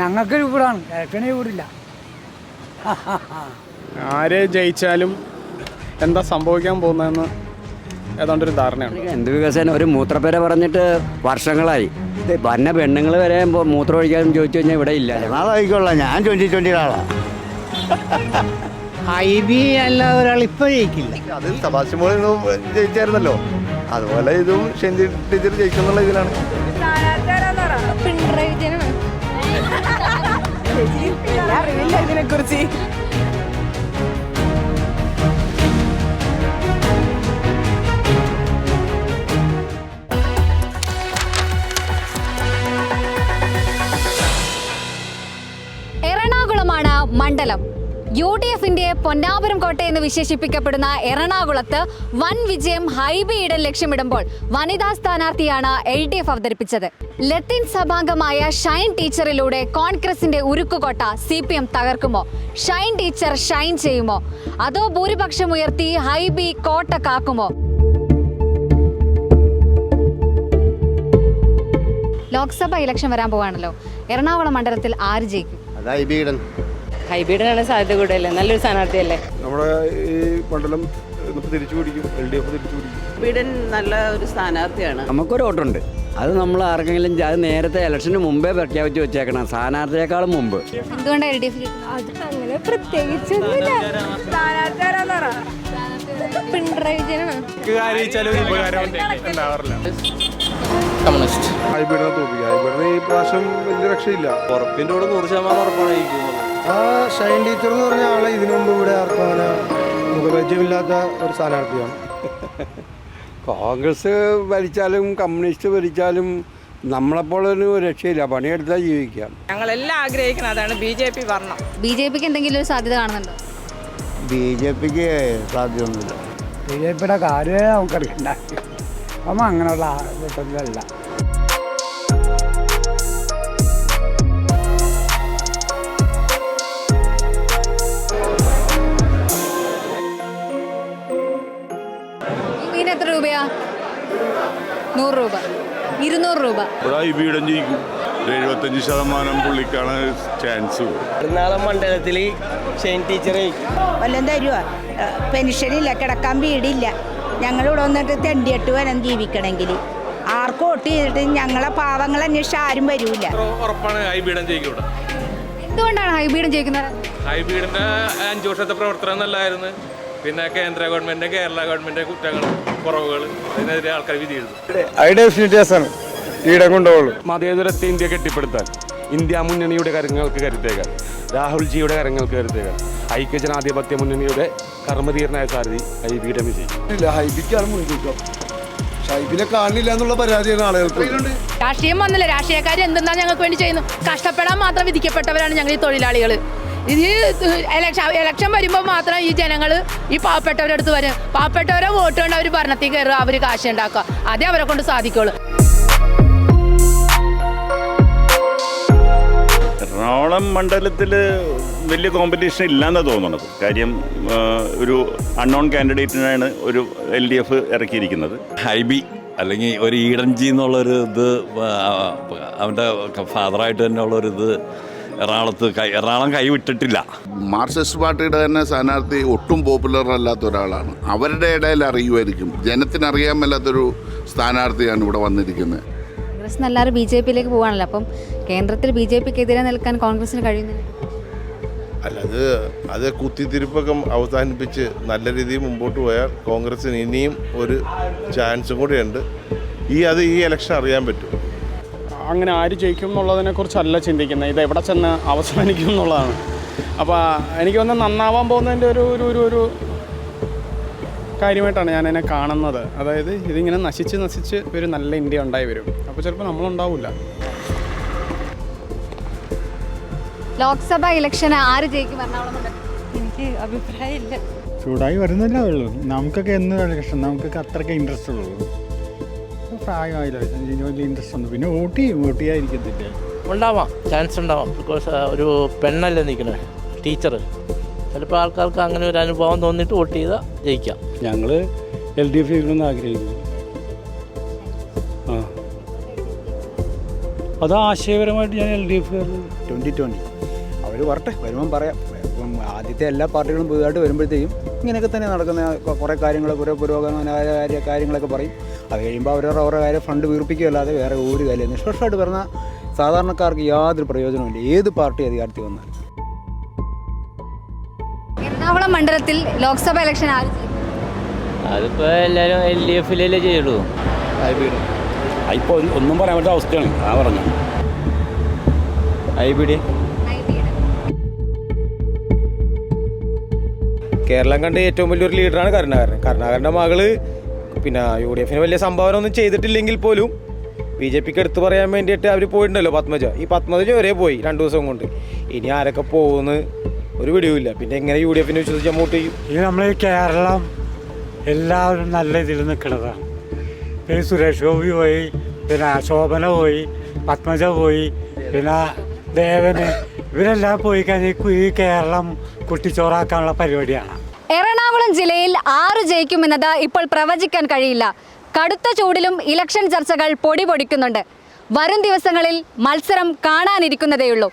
ഞങ്ങൾക്ക് ഇവിടാണ് ഇലക്ഷന് ഇവിടില്ല ആരെ ജയിച്ചാലും എന്താ സംഭവിക്കാൻ പോകുന്നതെന്ന് ഏതാണ്ട് ഒരു ധാരണയാണ് എന്ത് വികസനം? ഒരു മൂത്രപ്പേര പറഞ്ഞിട്ട് വർഷങ്ങളായി. ഇത് വന്ന പെണ്ണുങ്ങൾ വരെ മൂത്രം ഒഴിക്കാൻ ചോദിച്ചു കഴിഞ്ഞാൽ ഇവിടെ ഇല്ല. അതായിക്കോളാം ഞാൻ ട്വന്റി ട്വന്റി ഐ ബി അല്ല ഒരാൾ ഇപ്പൊ ജയിക്കില്ല. അത് തപാശി മോളിൽ ജയിച്ചായിരുന്നല്ലോ. അതുപോലെ ഇതും ഷെഞ്ചി ടീച്ചർ ജയിക്കുന്നുള്ള ഇതിലാണ്. ഇതിനെ കുറിച്ച് എറണാകുളമാണ് മണ്ഡലം. യു ഡി എഫിന്റെ പൊന്നാപുരം കോട്ട എന്ന് വിശേഷിപ്പിക്കപ്പെടുന്ന എറണാകുളത്ത് വൻ വിജയം ഹൈബി ലക്ഷ്യമിടുമ്പോൾ വനിതാ സ്ഥാനാർത്ഥിയാണ് എൽ ഡി എഫ് അവതരിപ്പിച്ചത്. ലത്തീൻ സഭാംഗമായ ഷൈൻ ടീച്ചറിലൂടെ കോൺഗ്രസിന്റെ ഉരുക്കുകോട്ട സി പി എം തകർക്കുമോ? ഷൈൻ ടീച്ചർ ഷൈൻ ചെയ്യുമോ? അതോ ഭൂരിപക്ഷം ഉയർത്തി ഹൈബി കോട്ട കാക്കുമോ? ലോക്സഭ ഇലക്ഷൻ വരാൻ പോവാണല്ലോ. എറണാകുളം മണ്ഡലത്തിൽ ആര് ജയിക്കും? ഹൈബ്രിഡിനാണ് സാധ്യത കൂടുതലല്ലേ നല്ലൊരു സ്ഥാനാർത്ഥിയല്ലേ? നമ്മുടെ ഈ മണ്ഡലം തിരിച്ചു പിടിക്കും എൽ ഡി എഫ് തിരിച്ചു പിടിക്കും. ബിഡൻ നല്ല ഒരു സ്ഥാനാർത്ഥിയാണ്. നമുക്കൊരു ഓട്ടുണ്ട് അത് നമ്മൾ ആർക്കെങ്കിലും ജ- അത് നേരത്തെ ഇലക്ഷന് മുമ്പേ പ്രഖ്യാപിച്ച് വെച്ചേക്കണം സ്ഥാനാർത്ഥിയേക്കാളും മുമ്പ്. എന്തുകൊണ്ടാണ് എൽ ഡി എഫ് അത് അങ്ങനെ പ്രത്യേകിച്ചൊന്നുമില്ല. പിണറായി വിജയനാണ് ഹൈബീഡിനെ തോപ്പിക്കുക ഹൈബീഡിന് ഈ പ്രാവശ്യം വലിയ രക്ഷയില്ല. ഉറപ്പിന്റെ കൂടെ നൂറ് ശതമാനം ഉറപ്പാണ് ജയിക്കുന്നത് ആ ഷൈൻ ടീച്ചർ എന്ന് പറഞ്ഞ ആളെ ഇതിനു മുമ്പ് ഇവിടെ ആർക്കും അങ്ങനെ മുഖപരിചയമില്ലാത്ത ഒരു സ്ഥാനാർത്ഥിയാണ്. കോൺഗ്രസ് ഭരിച്ചാലും കമ്മ്യൂണിസ്റ്റ് ഭരിച്ചാലും നമ്മളെപ്പോലൊരു രക്ഷയില്ല. പണിയെടുത്താൽ ജീവിക്കാം ഞങ്ങളെല്ലാം ആഗ്രഹിക്കുന്നത് അതാണ് ബി ജെ പി വരണം ബി ജെ പിക്ക് എന്തെങ്കിലും ഒരു സാധ്യത കാണുന്നുണ്ടോ? ബി ജെ പിക്ക് സാധ്യതയൊന്നുമില്ല. ബി ജെ പിയുടെ കാര്യമേ നമുക്കറിയണ്ട. അപ്പം അങ്ങനെയുള്ള കൂട്ടത്തിലല്ല നൂറ് രൂപ. ഇരുന്നൂറ് രൂപ. ഇവിടെ ഹൈബീഡൻ ജയിക്കും. എഴുപത്തഞ്ച് ശതമാനം പുള്ളിക്കാണ് ചാൻസ് എറണാകുളം മണ്ഡലത്തിൽ ഷെയിൻ ടീച്ചറെ വല്ലതും തരുവാ? പെൻഷനില്ല കിടക്കാൻ വീടില്ല. ഞങ്ങളിവിടെ വന്നിട്ട് തെണ്ടിയിട്ട് വനം ജീവിക്കണമെങ്കിൽ ആർക്കും ഒട്ട് ചെയ്തിട്ട് ഞങ്ങളെ പാവങ്ങൾ അന്വേഷിച്ച് ആരും വരൂല. ഉറപ്പാണ് ഹൈബീഡൻ ജയിക്കും എന്തുകൊണ്ടാണ് ഹൈബീഡം ജയിക്കുന്നത്? ഹൈബീഡിന്റെ അഞ്ചു വർഷത്തെ പ്രവർത്തനം നല്ലായിരുന്നു. പിന്നെ കേന്ദ്ര ഗവൺമെന്റ് കേരള ഗവൺമെന്റ് കുറ്റങ്ങൾ കുറവുകൾ അതിനെതിരെ ആൾക്കാർ വിധി എഴുതും. ഈടം കൊണ്ടുപോകുള്ളൂ മതേതരത്തെ ഇന്ത്യ കെട്ടിപ്പടുത്താൻ ഇന്ത്യ മുന്നണിയുടെ കരങ്ങൾക്ക് കരുത്തേക്കാൻ രാഹുൽജിയുടെ കരങ്ങൾക്ക് കരുത്തേക്കാൻ ഐക്യജനാധിപത്യ മുന്നണിയുടെ കർമ്മധീരനായ സാരഥി ഹൈബിയുടെ വിജയ് ഇല്ല ഹൈബിക്കാണ് മുൻതൂക്കം. ഹൈബിനെ കാണില്ല എന്നുള്ള പരാതിയാണ് ആളുകൾക്ക്. രാഷ്ട്രീയം വന്നില്ല രാഷ്ട്രീയക്കാർ എന്തെന്നാ ഞങ്ങൾക്ക് വേണ്ടി ചെയ്യുന്നു? കഷ്ടപ്പെടാൻ മാത്രം വിധിക്കപ്പെട്ടവരാണ് ഞങ്ങൾ ഈ തൊഴിലാളികൾ ഇത് ഇലക്ഷൻ ഇലക്ഷൻ വരുമ്പോൾ മാത്രം ഈ ജനങ്ങൾ ഈ പാവപ്പെട്ടവരുടെ അടുത്ത് വരും പാവപ്പെട്ടവരെ വോട്ട് കൊണ്ട് അവർ ഭരണത്തിൽ കയറുക അവർ കാശ് ഉണ്ടാക്കുക. അതേ അവരെ കൊണ്ട് സാധിക്കുള്ളൂ. എറണാകുളം മണ്ഡലത്തിൽ വലിയ കോമ്പറ്റീഷൻ ഇല്ലാന്നാ തോന്നുന്നത് കാര്യം ഒരു അൺനോൺ കാൻഡിഡേറ്റിനാണ് ഒരു എൽ ഡി എഫ് ഇറക്കിയിരിക്കുന്നത്. ഹൈബി അല്ലെങ്കിൽ ഒരു ഈഡൻജി എന്നുള്ളൊരു ഇത് അവന്റെ ഫാദറായിട്ട് തന്നെ ഉള്ളൊരു ഇത് എറണാകുളത്ത് കൈ എറണാകുളം കൈവിട്ടിട്ടില്ല. മാർക്സിസ്റ്റ് പാർട്ടിയുടെ തന്നെ സ്ഥാനാർത്ഥി ഒട്ടും പോപ്പുലർ അല്ലാത്ത ഒരാളാണ്. അവരുടെ ഇടയിൽ അറിയുമായിരിക്കും. ജനത്തിന് അറിയാൻ മേലാത്തൊരു സ്ഥാനാർത്ഥിയാണ് ഇവിടെ വന്നിരിക്കുന്നത്. കോൺഗ്രസ് എല്ലാവരും ബി ജെ പിയിലേക്ക് പോകുകയാണല്ലോ അപ്പം കേന്ദ്രത്തിൽ ബി ജെ പിക്ക് എതിരെ നിൽക്കാൻ കോൺഗ്രസിന് കഴിയുന്നില്ല. അല്ല അത് അത് കുത്തിത്തിരിപ്പൊക്കെ അവസാനിപ്പിച്ച് നല്ല രീതിയിൽ മുമ്പോട്ട് പോയാൽ കോൺഗ്രസിന് ഇനിയും ഒരു ചാൻസും കൂടിയുണ്ട്. ഈ അത് ഈ ഇലക്ഷൻ അറിയാൻ പറ്റും. അങ്ങനെ ആര് ജയിക്കും എന്നുള്ളതിനെ കുറിച്ചല്ല ചിന്തിക്കുന്നത്. ഇത് എവിടെ ചെന്ന് അവസാനിക്കും എന്നുള്ളതാണ്. അപ്പോൾ എനിക്ക് വന്ന് നന്നാവാൻ പോകുന്നതിന്റെ ഒരു ഒരു ഒരു ഒരു കാര്യമായിട്ടാണ് ഞാൻ എന്നെ കാണുന്നത്. അതായത് ഇതിങ്ങനെ നശിച്ച് നശിച്ച് ഒരു നല്ല ഇന്ത്യ ഉണ്ടായി വരും. അപ്പോൾ ചിലപ്പോൾ നമ്മളുണ്ടാവില്ല ലോക്സഭ ഇലക്ഷന് ആര് ജയിക്കും എറണാകുളം? എനിക്ക് അഭിപ്രായമില്ല. ചൂടായി വരുന്നില്ല ഉള്ളൂ. നമുക്കൊക്കെ എന്ന് ഇലക്ഷൻ നമുക്കൊക്കെ അത്രയ്ക്ക് ഇൻട്രസ്റ്റ് ഉള്ളൂ. പ്രായമായില്ല. വലിയ ഇൻട്രസ്റ്റ് ഉണ്ട് പിന്നെ വോട്ട് ചെയ്യാതിരിക്കത്തില്ല ഉണ്ടാവാം. ചാൻസ് ഉണ്ടാവാം. ബിക്കോസ് ഒരു പെണ്ണല്ലേ നിൽക്കുന്നത് ടീച്ചർ ചിലപ്പോൾ ആൾക്കാർക്ക് അങ്ങനെ ഒരു അനുഭവം തോന്നിയിട്ട് വോട്ട് ചെയ്താൽ ജയിക്കാം. ഞങ്ങൾ എൽ ഡി എഫ് ചെയ്യണമെന്ന് ആഗ്രഹിക്കുന്നു. ആ. അത് ആശയപരമായിട്ട് ഞാൻ L D F twenty twenty അവർ വരട്ടെ. വരുമ്പം പറയാം. ഇപ്പം ആദ്യത്തെ എല്ലാ പാർട്ടികളും പുതുതായിട്ട് വരുമ്പോഴത്തേക്കും ഇങ്ങനെയൊക്കെ തന്നെ നടക്കുന്ന കുറേ കാര്യങ്ങൾ കുറേ പുരോഗമന കാര്യ- കാര്യങ്ങളൊക്കെ പറയും. അത് കഴിയുമ്പോൾ അവരവരുടെ അവരുടെ കാര്യം ഫണ്ട് വീർപ്പിക്കുകയല്ലാതെ വേറെ ഒരു കാര്യം നിഷ്പക്ഷമായിട്ട് പറഞ്ഞ സാധാരണക്കാർക്ക് യാതൊരു പ്രയോജനമില്ല ഏത് പാർട്ടി അധികാരത്തിൽ വന്നാലും. എറണാകുളം മണ്ഡലത്തിൽ ലോക്സഭ ഇലക്ഷൻ ആര്? അതിപ്പോൾ എല്ലാവരും എൽ ഡി എഫിലല്ലേ ചെയ്യുള്ളൂ. ഇപ്പോൾ ഒന്നും പറയാൻ പറ്റാത്ത അവസ്ഥയാണ്. ആ പറഞ്ഞു. ഐ ബി ഡി കേരളം കണ്ട ഏറ്റവും വലിയൊരു ലീഡറാണ് കരുണാകരൻ. കരുണാകരന്റെ മകൾ പിന്നെ യു ഡി എഫിന് വലിയ സംഭാവന ഒന്നും ചെയ്തിട്ടില്ലെങ്കിൽ പോലും ബി ജെ പിക്ക് എടുത്തു പറയാൻ വേണ്ടിയിട്ട് അവർ പോയിട്ടുണ്ടല്ലോ പത്മജ. ഈ പത്മജ ഒരേ പോയി രണ്ട് ദിവസം കൊണ്ട്. ഇനി ആരൊക്കെ പോകുന്നു ഒരു പിടിയുമില്ല. പിന്നെ എങ്ങനെ യു ഡി എഫിനെ വിശ്വസിച്ച് വോട്ട് ചെയ്യും നമ്മൾ കേരളം എല്ലാവരും നല്ല ഇതിൽ നിൽക്കുന്നതാണ് പിന്നെ സുരേഷ് ഗോപി പോയി പിന്നെ ശോഭന പോയി പത്മജ പോയി പിന്നെ ദേവന്. ഇവരെല്ലാം പോയി കഴിഞ്ഞാൽ ഈ കേരളം കുട്ടിച്ചോറാക്കാനുള്ള പരിപാടിയാണ്. എറണാകുളം ജില്ലയിൽ ആറ് ജയിക്കുമെന്നത് ഇപ്പോൾ പ്രവചിക്കാൻ കഴിയില്ല. കടുത്ത ചൂടിലും ഇലക്ഷൻ ചർച്ചകൾ പൊടി പൊടിക്കുന്നുണ്ട്. വരും ദിവസങ്ങളിൽ മത്സരം കാണാനിരിക്കുന്നതേയുള്ളൂ.